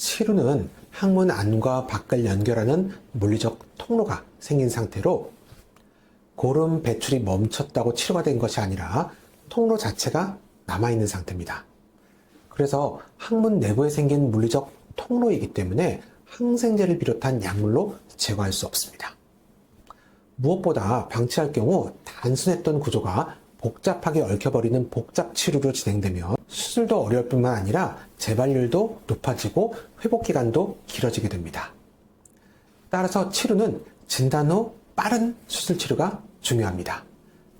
치루는 항문 안과 밖을 연결하는 물리적 통로가 생긴 상태로 고름 배출이 멈췄다고 치료가 된 것이 아니라 통로 자체가 남아있는 상태입니다. 그래서 항문 내부에 생긴 물리적 통로이기 때문에 항생제를 비롯한 약물로 제거할 수 없습니다. 무엇보다 방치할 경우 단순했던 구조가 복잡하게 얽혀버리는 복잡 치료로 진행되면 수술도 어려울 뿐만 아니라 재발률도 높아지고 회복 기간도 길어지게 됩니다. 따라서 치료는 진단 후 빠른 수술 치료가 중요합니다.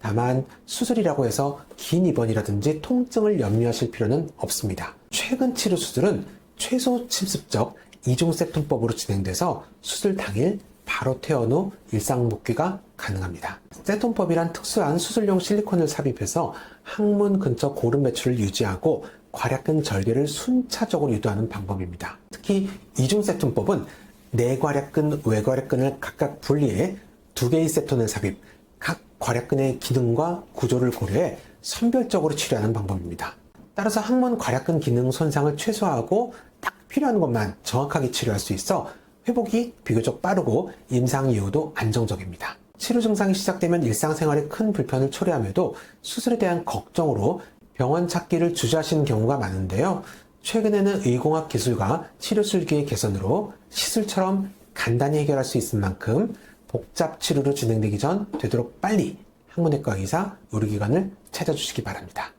다만 수술이라고 해서 긴 입원이라든지 통증을 염려하실 필요는 없습니다. 최근 치료 수술은 최소 침습적 이중 세통법으로 진행돼서 수술 당일 바로 퇴원 후 일상 복귀가 가능합니다. 세통법이란 특수한 수술용 실리콘을 삽입해서 항문 근처 고름 배출을 유지하고 괄약근 절개를 순차적으로 유도하는 방법입니다. 특히 이중 세통법은 내괄약근, 외괄약근을 각각 분리해 두 개의 세톤을 삽입, 각 괄약근의 기능과 구조를 고려해 선별적으로 치료하는 방법입니다. 따라서 항문 괄약근 기능 손상을 최소화하고 딱 필요한 것만 정확하게 치료할 수 있어 회복이 비교적 빠르고 임상 이후도 안정적입니다. 치료 증상이 시작되면 일상생활에 큰 불편을 초래함에도 수술에 대한 걱정으로 병원 찾기를 주저하시는 경우가 많은데요. 최근에는 의공학 기술과 치료 술기의 개선으로 시술처럼 간단히 해결할 수 있을 만큼 복잡 치료로 진행되기 전 되도록 빨리 항문외과 의사, 의료기관을 찾아주시기 바랍니다.